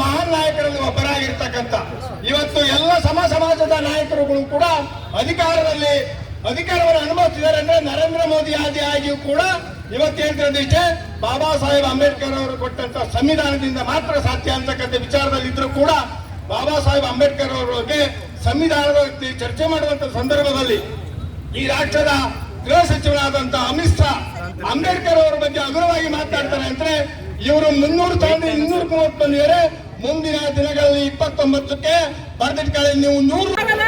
ಮಹಾನ್ ನಾಯಕರಲ್ಲಿ ಒಬ್ಬರಾಗಿರ್ತಕ್ಕಂಥ. ಇವತ್ತು ಎಲ್ಲ ಸಮ ಸಮಾಜದ ನಾಯಕರುಗಳು ಕೂಡ ಅಧಿಕಾರದಲ್ಲಿ ಅಧಿಕಾರವನ್ನು ಅನುಭವಿಸಿದ್ದಾರೆ ಅಂದ್ರೆ ನರೇಂದ್ರ ಮೋದಿ ಆದಿ ಆಗಿಯೂ ಕೂಡ ಇವತ್ತು ಹೇಳ್ತಿರೋದಿಷ್ಟೇ ಬಾಬಾ ಸಾಹೇಬ್ ಅಂಬೇಡ್ಕರ್ ಅವರು ಕೊಟ್ಟಂತ ಸಂವಿಧಾನದಿಂದ ಮಾತ್ರ ಸಾಧ್ಯ ಅಂತಕ್ಕಂಥ ವಿಚಾರದಲ್ಲಿ ಇದ್ರೂ ಕೂಡ ಬಾಬಾ ಸಾಹೇಬ್ ಅಂಬೇಡ್ಕರ್ ಅವರ ಬಗ್ಗೆ ಸಂವಿಧಾನದ ಚರ್ಚೆ ಮಾಡುವಂತ ಸಂದರ್ಭದಲ್ಲಿ ಈ ರಾಷ್ಟ್ರದ ಗೃಹ ಸಚಿವರಾದಂತ ಅಮಿತ್ ಶಾ ಅಂಬೇಡ್ಕರ್ ಅವರ ಬಗ್ಗೆ ಹಗುರವಾಗಿ ಮಾತಾಡ್ತಾರೆ ಅಂದ್ರೆ ಇವರು ಮುನ್ನೂರು ತಗೊಂಡು ಇನ್ನೂರ ಮೂವತ್ತು ಬಂದಿದ್ದಾರೆ ಮುಂದಿನ ದಿನಗಳಲ್ಲಿ ಇಪ್ಪತ್ತೊಂಬತ್ತಕ್ಕೆ ಬರೆದಿಟ್ಕೊಳ್ಳಿ ನೀವು ನೂರು ಕಚಡ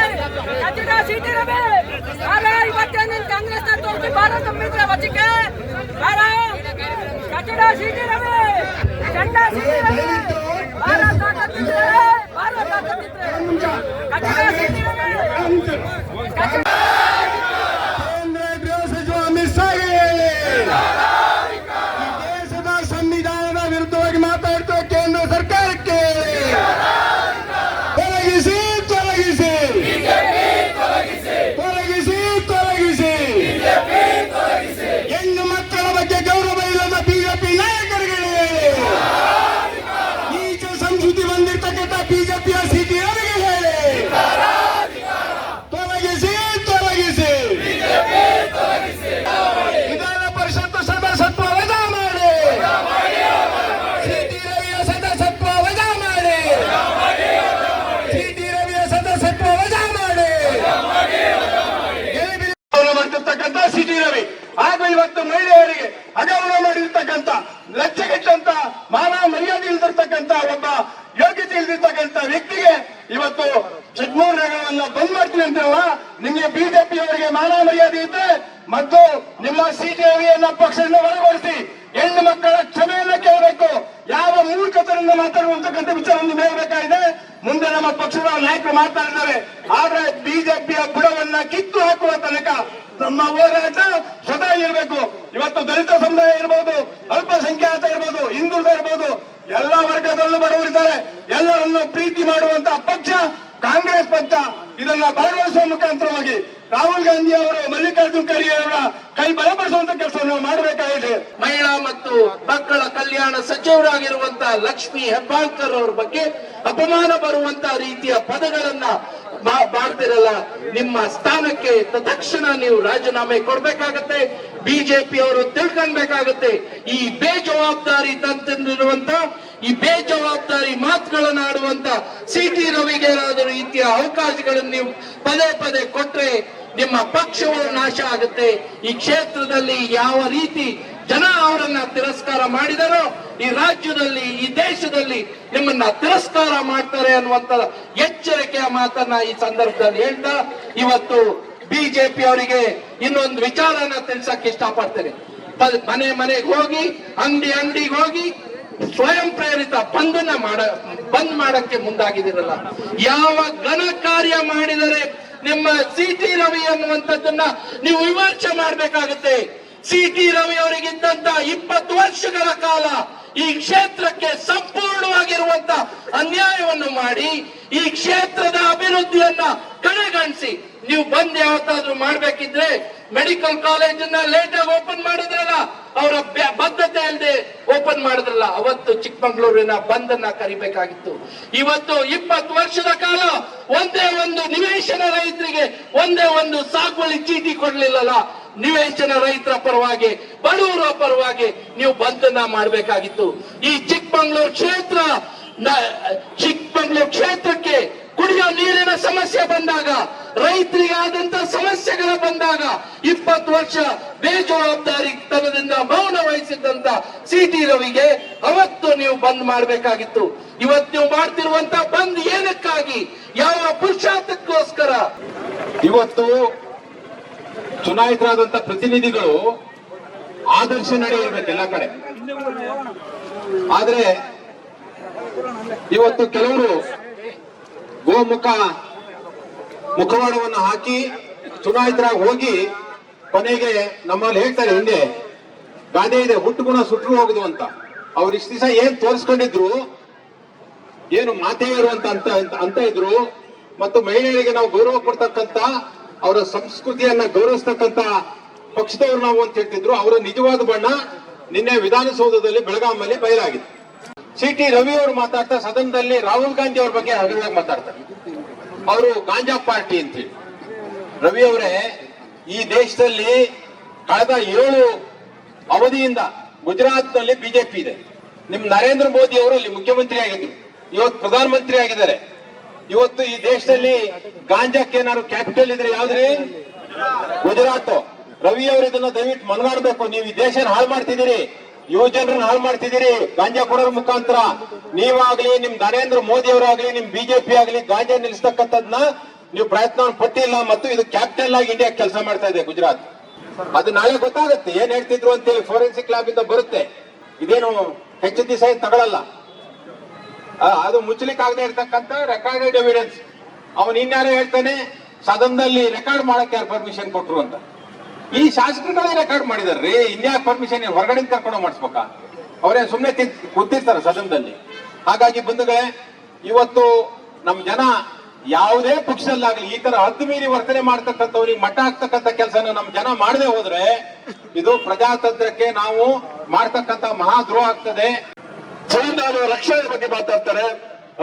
ನಗರವನ್ನ ಬಂದ್ ಮಾಡ್ತೀನಿ ಅಂತಿರಲ್ಲ ನಿಮಗೆ ಬಿಜೆಪಿ ಅವರಿಗೆ ಮಾನ ಮರ್ಯಾದೆ ಇದ್ರೆ ಮತ್ತು ನಿಮ್ಮ ಸಿಟಿ ರವಿಯನ್ನ ಪಕ್ಷದಿಂದ ಹೊರಗೊಳಿಸಿ ಹೆಣ್ಣು ಮಕ್ಕಳ ಕ್ಷಮೆಯನ್ನ ಕೇಳಬೇಕು. ಯಾವ ಮೂರ್ಖತರಿಂದ ಮಾತಾಡುವಂತಕ್ಕಂಥ ವಿಚಾರವನ್ನು ಹೇಳಬೇಕಾಗಿದೆ ಮುಂದೆ ನಮ್ಮ ಪಕ್ಷದ ನಾಯಕರು ಮಾತಾಡಿದ್ದಾರೆ. ಆದ್ರೆ ಬಿಜೆಪಿಯ ಬುಡವನ್ನ ಕಿತ್ತು ಹಾಕುವ ತನಕ ನಮ್ಮ ಹೋರಾಟ ಸ್ವತಃ ಇರಬೇಕು. ಇವತ್ತು ದಲಿತ ಸಮುದಾಯ ಇರಬಹುದು ಅಲ್ಪಸಂಖ್ಯಾತ ಇರ್ಬೋದು, ಹಿಂದುಳಿದ ಇರ್ಬೋದು, ಎಲ್ಲ ವರ್ಗದಲ್ಲೂ ಬಡವರಿದ್ದಾರೆ. ಎಲ್ಲರನ್ನು ಪ್ರೀತಿ ಮಾಡುವಂತ ಪಕ್ಷ ಕಾಂಗ್ರೆಸ್ ಪಕ್ಷ. ಇದನ್ನ ಬಲಗೊಳಿಸುವ ಮುಖಾಂತರವಾಗಿ ರಾಹುಲ್ ಗಾಂಧಿ ಅವರು ಮಲ್ಲಿಕಾರ್ಜುನ್ ಖರ್ಗೆ ಅವರ ಕೈ ಬಲಪಡಿಸುವಂತ ಕೆಲಸವನ್ನು ಮಾಡಬೇಕಾಗಿದೆ. ಮಹಿಳಾ ಮತ್ತು ಮಕ್ಕಳ ಕಲ್ಯಾಣ ಸಚಿವರಾಗಿರುವಂತ ಲಕ್ಷ್ಮಿ ಹೆಬ್ಬಾಳ್ಕರ್ ಅವರ ಬಗ್ಗೆ ಅಪಮಾನ ಬರುವಂತ ರೀತಿಯ ಪದಗಳನ್ನ ಮಾಡ್ತಿರಲ್ಲ, ನಿಮ್ಮ ಸ್ಥಾನಕ್ಕೆ ತಕ್ಷಣ ನೀವು ರಾಜೀನಾಮೆ ಕೊಡ್ಬೇಕಾಗತ್ತೆ ಬಿಜೆಪಿ ಅವರು ತಿಳ್ಕೊಳ್ಬೇಕಾಗತ್ತೆ. ಈ ಬೇಜವಾಬ್ದಾರಿ ತಂತಿರುವಂತ ಈ ಬೇಜವಾಬ್ದಾರಿ ಮಾತುಗಳನ್ನು ಆಡುವಂತ ಸಿ ಟಿ ರವಿಗೆ ಏನಾದರೂ ರೀತಿಯ ಅವಕಾಶಗಳನ್ನು ನೀವು ಪದೇ ಪದೇ ಕೊಟ್ರೆ ನಿಮ್ಮ ಪಕ್ಷವು ನಾಶ ಆಗುತ್ತೆ. ಈ ಕ್ಷೇತ್ರದಲ್ಲಿ ಯಾವ ರೀತಿ ಜನ ಅವರನ್ನ ತಿರಸ್ಕಾರ ಮಾಡಿದರೋ ಈ ರಾಜ್ಯದಲ್ಲಿ, ಈ ದೇಶದಲ್ಲಿ ನಿಮ್ಮನ್ನ ತಿರಸ್ಕಾರ ಮಾಡ್ತಾರೆ ಅನ್ನುವಂತ ಎಚ್ಚರಿಕೆಯ ಮಾತನ್ನ ಈ ಸಂದರ್ಭದಲ್ಲಿ ಹೇಳ್ತಾ, ಇವತ್ತು ಬಿಜೆಪಿ ಅವರಿಗೆ ಇನ್ನೊಂದು ವಿಚಾರನ ತಿಳಿಸಕ್ಕೆ ಇಷ್ಟಪಡ್ತೇನೆ. ಮನೆ ಮನೆಗೆ ಹೋಗಿ, ಅಂಗಡಿ ಅಂಗಡಿಗೆ ಹೋಗಿ ಸ್ವಯಂ ಪ್ರೇರಿತ ಬಂಧನ ಮಾಡ, ಬಂದ್ ಮಾಡಕ್ಕೆ ಮುಂದಾಗಿದಿರಲ್ಲ ಯಾವ ಘನ ಕಾರ್ಯ ಮಾಡಿದರೆ ನಿಮ್ಮ ಸಿ ಟಿ ರವಿ ಅನ್ನುವಂಥದ್ದನ್ನ ನೀವು ವಿಮರ್ಶೆ ಮಾಡಬೇಕಾಗುತ್ತೆ. ಸಿ ಟಿ ರವಿ ಅವರಿಗಿದ್ದಂತ ಇಪ್ಪತ್ತು ವರ್ಷಗಳ ಕಾಲ ಈ ಕ್ಷೇತ್ರಕ್ಕೆ ಸಂಪೂರ್ಣವಾಗಿರುವಂತ ಅನ್ಯಾಯವನ್ನು ಮಾಡಿ ಈ ಕ್ಷೇತ್ರದ ಅಭಿವೃದ್ಧಿಯನ್ನ ಕಡೆಗಣಿಸಿ ನೀವು ಬಂದ್ ಯಾವತ್ತಾದ್ರೂ ಮಾಡ್ಬೇಕಿದ್ರೆ ಮೆಡಿಕಲ್ ಕಾಲೇಜನ್ನ ಲೇಟ್ ಆಗಿ ಓಪನ್ ಮಾಡಿದ್ರಲ್ಲ, ಅವರ ಬದ್ಧತೆ ಅಲ್ಲದೆ ಓಪನ್ ಮಾಡಿದ್ರಲ್ಲ, ಅವತ್ತು ಚಿಕ್ಕಮಗಳೂರಿನ ಬಂದನ್ನ ಕರಿಬೇಕಾಗಿತ್ತು. ಇವತ್ತು ಇಪ್ಪತ್ತು ವರ್ಷದ ಕಾಲ ಒಂದೇ ಒಂದು ನಿವೇಶನ ರೈತರಿಗೆ ಒಂದೇ ಒಂದು ಸಾಗುವಳಿ ಚೀಟಿ ಕೊಡ್ಲಿಲ್ಲಲ್ಲ, ನಿವೇಶನ ರೈತರ ಪರವಾಗಿ, ಬಡವರ ಪರವಾಗಿ ನೀವು ಬಂದನ್ನ ಮಾಡಬೇಕಾಗಿತ್ತು. ಈ ಚಿಕ್ಕಮಂಗ್ಳೂರು ಕ್ಷೇತ್ರ ಚಿಕ್ಕಮಗಳೂರು ಕ್ಷೇತ್ರಕ್ಕೆ ಕುಡಿಯೋ ನೀರಿನ ಸಮಸ್ಯೆ ಬಂದಾಗ, ರೈತರಿಗಾದಂತ ಸಮಸ್ಯೆಗಳು ಬಂದಾಗ, ಇಪ್ಪತ್ತು ವರ್ಷ ಬೇಜವಾಬ್ದಾರಿತನದಿಂದ ಮೌನ ವಹಿಸಿದ್ದಂತ ಸಿ ಟಿ ರವಿಗೆ ಅವತ್ತು ನೀವು ಬಂದ್ ಮಾಡಬೇಕಾಗಿತ್ತು. ಇವತ್ತು ನೀವು ಮಾಡ್ತಿರುವಂತ ಬಂದ್ ಏನಕ್ಕಾಗಿ? ಯಾವ ಪುರುಷಾರ್ಥಕ್ಕೋಸ್ಕರ? ಇವತ್ತು ಚುನಾಯಿತರಾದಂತ ಪ್ರತಿನಿಧಿಗಳು ಆದರ್ಶ ನಡೆಯಬೇಕು ಎಲ್ಲ ಕಡೆ. ಆದ್ರೆ ಇವತ್ತು ಕೆಲವರು ಗೋಮುಖ ಮುಖವಾಡವನ್ನು ಹಾಕಿ ಚುನಾಯಿತರಾಗಿ ಹೋಗಿ ಕೊನೆಗೆ ನಮ್ಮಲ್ಲಿ ಹೇಳ್ತಾರೆ ಹಿಂದೆ, ಗಾದೆ ಇದೆ ಹುಟ್ಟು ಗುಣ ಸುಟ್ಟರು ಹೋಗುದು ಅಂತ. ಅವ್ರು ಇಷ್ಟು ದಿವಸ ಏನ್ ತೋರಿಸ್ಕೊಂಡಿದ್ರು, ಏನು ಮಾತೆಯರು ಅಂತ ಅಂತ ಅಂತ ಇದ್ರು. ಮತ್ತು ಮಹಿಳೆಯರಿಗೆ ನಾವು ಗೌರವ ಕೊಡ್ತಕ್ಕಂತ ಅವರ ಸಂಸ್ಕೃತಿಯನ್ನ ಗೌರವಿಸ್ತಕ್ಕಂತ ಪಕ್ಷದವರು ನಾವು ಅಂತ ಹೇಳ್ತಿದ್ರು. ಅವರ ನಿಜವಾದ ಬಣ್ಣ ನಿನ್ನೆ ವಿಧಾನಸೌಧದಲ್ಲಿ ಬೆಳಗಾಮಲ್ಲಿ ಬಯಲಾಗಿದೆ. ಸಿ ಟಿ ರವಿ ಅವರು ಮಾತಾಡ್ತಾ ಸದನದಲ್ಲಿ ರಾಹುಲ್ ಗಾಂಧಿ ಅವ್ರ ಬಗ್ಗೆ ಹಗಲಾಗಿ ಮಾತಾಡ್ತಾರೆ. ಅವರು ಗಾಂಜಾ ಪಾರ್ಟಿ ಅಂತೇಳಿ ರವಿ ಅವರೇ, ಈ ದೇಶದಲ್ಲಿ ಕಳೆದ ಏಳು ಅವಧಿಯಿಂದ ಗುಜರಾತ್ನಲ್ಲಿ ಬಿಜೆಪಿ ಇದೆ. ನಿಮ್ ನರೇಂದ್ರ ಮೋದಿ ಅವರು ಅಲ್ಲಿ ಮುಖ್ಯಮಂತ್ರಿ ಆಗಿದ್ರು. ಇವತ್ತು ಪ್ರಧಾನಮಂತ್ರಿ ಆಗಿದ್ದಾರೆ. ಇವತ್ತು ಈ ದೇಶದಲ್ಲಿ ಗಾಂಜಾಕ್ಕೆ ಏನಾದ್ರು ಕ್ಯಾಪಿಟಲ್ ಇದ್ರೆ ಯಾವ್ದ್ರಿ? ಗುಜರಾತ್. ರವಿ ಅವರು ಇದನ್ನ ದಯವಿಟ್ಟು ಮನಗಾಡ್ಬೇಕು. ನೀವು ಈ ದೇಶನ ಹಾಳು ಮಾಡ್ತಿದ್ದೀರಿ. ಯುವ ಜನರನ್ನ ಹಾಳು ಮಾಡ್ತಿದ್ದೀರಿ. ಗಾಂಜಾ ಕೊಡೋದ್ರ ಮುಖಾಂತರ ನೀವಾಗ್ಲಿ, ನಿಮ್ ನರೇಂದ್ರ ಮೋದಿ ಅವರಾಗ್ಲಿ ನಿಮ್ ಬಿಜೆಪಿ ಆಗ್ಲಿ ಗಾಂಜಾ ನಿಲ್ಸ್ತಕ್ಕಂಥದ್ನ ನೀವು ಪ್ರಯತ್ನ ಪಟ್ಟಿಲ್ಲ ಮತ್ತು ಇದು ಕ್ಯಾಪಿಟಲ್ ಆಗಿ ಇಂಡಿಯಾ ಕೆಲಸ ಮಾಡ್ತಾ ಇದೆ ಗುಜರಾತ್. ಅದು ನಾಳೆ ಗೊತ್ತಾಗುತ್ತೆ. ಏನ್ ಹೇಳ್ತಿದ್ರು ಅಂತೇಳಿ ಫೋರೆನ್ಸಿಕ್ ಲ್ಯಾಬ್ ಇಂದ ಬರುತ್ತೆ. ಇದೇನು ಹೆಚ್ಚು ದಿವಸ ಏನ್ ತಗೊಳಲ್ಲ. ಅದು ಮುಚ್ಚಲಿಕ್ಕೆ ಆಗದೆ ಇರ್ತಕ್ಕಂಥ ರೆಕಾರ್ಡೆಡ್ ಎವಿಡೆನ್ಸ್ ಅವನ್ ಇನ್ಯಾರೋ ಹೇಳ್ತಾನೆ, ಸದನದಲ್ಲಿ ರೆಕಾರ್ಡ್ ಮಾಡಕ್ಕೆ ಯಾರು ಪರ್ಮಿಷನ್ ಕೊಟ್ರು ಅಂತ. ಈ ಶಾಸಕರುಗಳೇ ರೆಕಾರ್ಡ್ ಮಾಡಿದಾರ್ರಿ? ಇನ್ಯಾಕ್ ಪರ್ಮಿಷನ್ ಹೊರಗಡೆ ಕರ್ಕೊಂಡು ಮಾಡಿಸ್ಬೇಕಾ? ಅವರೇ ಸುಮ್ಮನೆ ಕೂತಿರ್ತಾರ ಸದನದಲ್ಲಿ. ಹಾಗಾಗಿ ಬಂಧುಗಳೇ, ಇವತ್ತು ನಮ್ ಜನ ಯಾವುದೇ ಪಕ್ಷದಲ್ಲಾಗಲಿ ಈ ತರ ಹದ್ದು ಮೀರಿ ವರ್ತನೆ ಮಾಡ್ತಕ್ಕಂಥವ್ರಿಗೆ ಮಠ ಹಾಕ್ತಕ್ಕಂಥ ಕೆಲಸನ ನಮ್ ಜನ ಮಾಡದೆ ಹೋದ್ರೆ ಇದು ಪ್ರಜಾತಂತ್ರಕ್ಕೆ ನಾವು ಮಾಡ್ತಕ್ಕಂಥ ಮಹಾದ್ರೋಹ ಆಗ್ತದೆ. ಸಂವಿಧಾನದ ರಕ್ಷಣೆ ಬಗ್ಗೆ ಮಾತಾಡ್ತಾರೆ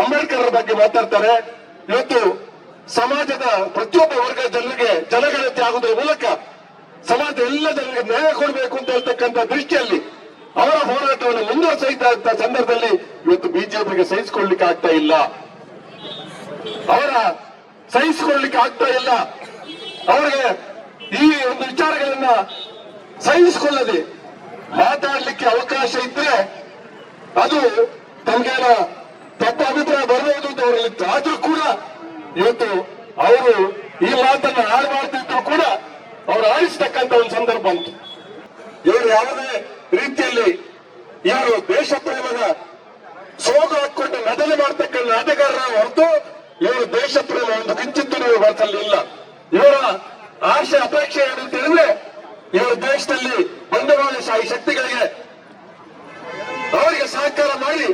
ಅಂಬೇಡ್ಕರ್ ಬಗ್ಗೆ ಮಾತಾಡ್ತಾರೆ. ಇವತ್ತು ಸಮಾಜದ ಪ್ರತಿಯೊಬ್ಬ ವರ್ಗ ಜನರಿಗೆ, ಜನಗಣತಿ ಆಗುವುದರ ಮೂಲಕ ಸಮಾಜದ ಎಲ್ಲ ನ್ಯಾಯ ಕೊಡಬೇಕು ಅಂತ ಹೇಳ್ತಕ್ಕಂಥ ದೃಷ್ಟಿಯಲ್ಲಿ ಅವರ ಹೋರಾಟವನ್ನು ಮುಂದೆ ಸಂದರ್ಭದಲ್ಲಿ ಇವತ್ತು ಬಿಜೆಪಿಗೆ ಸಹಿಸಿಕೊಳ್ಳಿಕ್ಕೆ ಆಗ್ತಾ ಇಲ್ಲ. ಅವರ ಸಹಿಸಿಕೊಳ್ಳಿಕ್ಕೆ ಆಗ್ತಾ ಇಲ್ಲ. ಅವರಿಗೆ ಈ ಒಂದು ವಿಚಾರಗಳನ್ನ ಸಹಿಸಿಕೊಳ್ಳದೆ ಮಾತಾಡ್ಲಿಕ್ಕೆ ಅವಕಾಶ ಇದ್ರೆ ಅದು ತಮಗೇನ ತಪ್ಪ ಅಭಿಪ್ರಾಯ ಬರಬಹುದು ಅಂತ ಅವರಲ್ಲಿ ಆದ್ರೂ ಕೂಡ ಇವತ್ತು ಅವರು ಈ ಮಾತನ್ನ ಹಾಳು ಮಾಡ್ತಿದ್ರು ಕೂಡ ಅವರು ಆಳಿಸ್ತಕ್ಕಂತ ಒಂದು ಸಂದರ್ಭ ಬಂತು ಇವರು ಯಾವುದೇ ರೀತಿಯಲ್ಲಿ ಇವರು ದೇಶ ಪ್ರೇಮದ ಸೋಗು ಹಾಕೊಂಡು ನದಲಿ ಮಾಡ್ತಕ್ಕಂಥ ನಾಟಗಾರರ ಹೊರತು ಇವರು ದೇಶ ಪ್ರೇಮ ಒಂದು ಕಿಂಚಿತ್ತು ನೀವು ಇಲ್ಲ. ಇವರ ಆಶೆ, ಅಪೇಕ್ಷೆ ಏನಂತ ಹೇಳಿದ್ರೆ ಇವರು ದೇಶದಲ್ಲಿ ಬಂಡವಾಳಶಾಹಿ ಶಕ್ತಿಗಳಿಗೆ ಅವರಿಗೆ ಸಹಕಾರ ಮಾಡಿ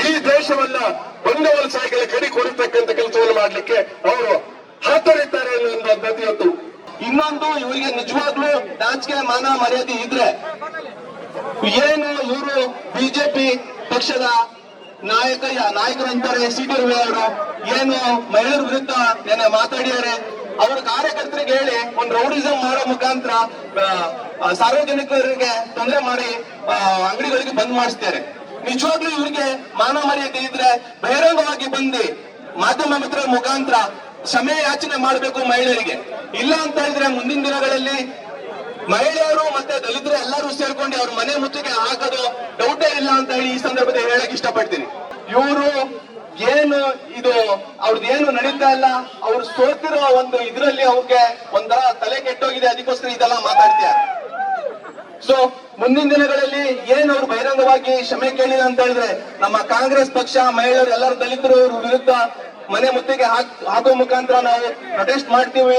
ಈ ದೇಶವನ್ನ ಬಂಡವಾಳಶಾಹಿಗಳ ಕಡಿ ಕೊಡತಕ್ಕಂಥ ಕೆಲಸವನ್ನು ಮಾಡಲಿಕ್ಕೆ ಅವರು ಹಾತರಿದ್ದಾರೆ ಎನ್ನುವಂತ ಇವತ್ತು ಇನ್ನೊಂದು ಇವರಿಗೆ ನಿಜವಾಗ್ಲೂ ನಾಚಿಕೆ ಮಾನ ಮರ್ಯಾದೆ ಇದ್ರೆ ಏನು ಇವರು ಬಿಜೆಪಿ ಪಕ್ಷದ ನಾಯಕ ನಾಯಕರು ಅಂತಾರೆ ಸಿ ಟಿ ರವಿ ಅವರು ಏನು ಮಹಿಳೆಯರ ವಿರುದ್ಧ ನೆನೆ ಮಾತಾಡಿದ್ದಾರೆ. ಅವರ ಕಾರ್ಯಕರ್ತರಿಗೆ ಹೇಳಿ, ಒಂದು ರೌಡಿಸಂ ಮಾಡೋ ಮುಖಾಂತರ ಸಾರ್ವಜನಿಕರಿಗೆ ತೊಂದರೆ ಮಾಡಿ ಅಂಗಡಿಗಳಿಗೆ ಬಂದ್ ಮಾಡಿಸ್ತಾರೆ. ನಿಜವಾಗ್ಲೂ ಇವರಿಗೆ ಮಾನ ಮರ್ಯಾದೆ ಇದ್ರೆ ಬಹಿರಂಗವಾಗಿ ಬಂದು ಮಾಧ್ಯಮ ಮಿತ್ರರ ಮುಖಾಂತರ ಕ್ಷಮೆ ಯಾಚನೆ ಮಾಡಬೇಕು ಮಹಿಳೆಯರಿಗೆ. ಇಲ್ಲ ಅಂತ ಹೇಳಿದ್ರೆ ಮುಂದಿನ ದಿನಗಳಲ್ಲಿ ಮಹಿಳೆಯರು ಮತ್ತೆ ದಲಿತರು ಎಲ್ಲರೂ ಸೇರ್ಕೊಂಡು ಅವ್ರ ಮನೆ ಮುತ್ತಿಗೆ ಹಾಕೋದು ಡೌಟೇ ಇಲ್ಲ ಅಂತ ಹೇಳಿ ಈ ಸಂದರ್ಭದಲ್ಲಿ ಹೇಳಕ್ ಇಷ್ಟಪಡ್ತೀನಿ. ಇವರು ಏನು ಇದು ಅವ್ರದ್ದು ಏನು ನಡೀತಾ ಇಲ್ಲ, ಅವ್ರು ಸೋತಿರೋ ಒಂದು ಇದರಲ್ಲಿ ಅವ್ರಿಗೆ ಒಂಥರ ತಲೆ ಕೆಟ್ಟೋಗಿದೆ, ಅದಕ್ಕೋಸ್ಕರ ಇದೆಲ್ಲ ಮಾತಾಡ್ತೀಯ? ಸೊ ಮುಂದಿನ ದಿನಗಳಲ್ಲಿ ಏನ್ ಅವ್ರು ಬಹಿರಂಗವಾಗಿ ಕ್ಷಮೆ ಕೇಳಿಲ್ಲ ಅಂತ ಹೇಳಿದ್ರೆ ನಮ್ಮ ಕಾಂಗ್ರೆಸ್ ಪಕ್ಷ, ಮಹಿಳೆಯರು, ಎಲ್ಲರೂ ದಲಿತರು ವಿರುದ್ಧ ಮನೆ ಮುತ್ತಿಗೆ ಹಾಕುವ ಹಾಕೋ ಮುಖಾಂತರ ನಾವು ಪ್ರೊಟೆಸ್ಟ್ ಮಾಡ್ತೀವಿ.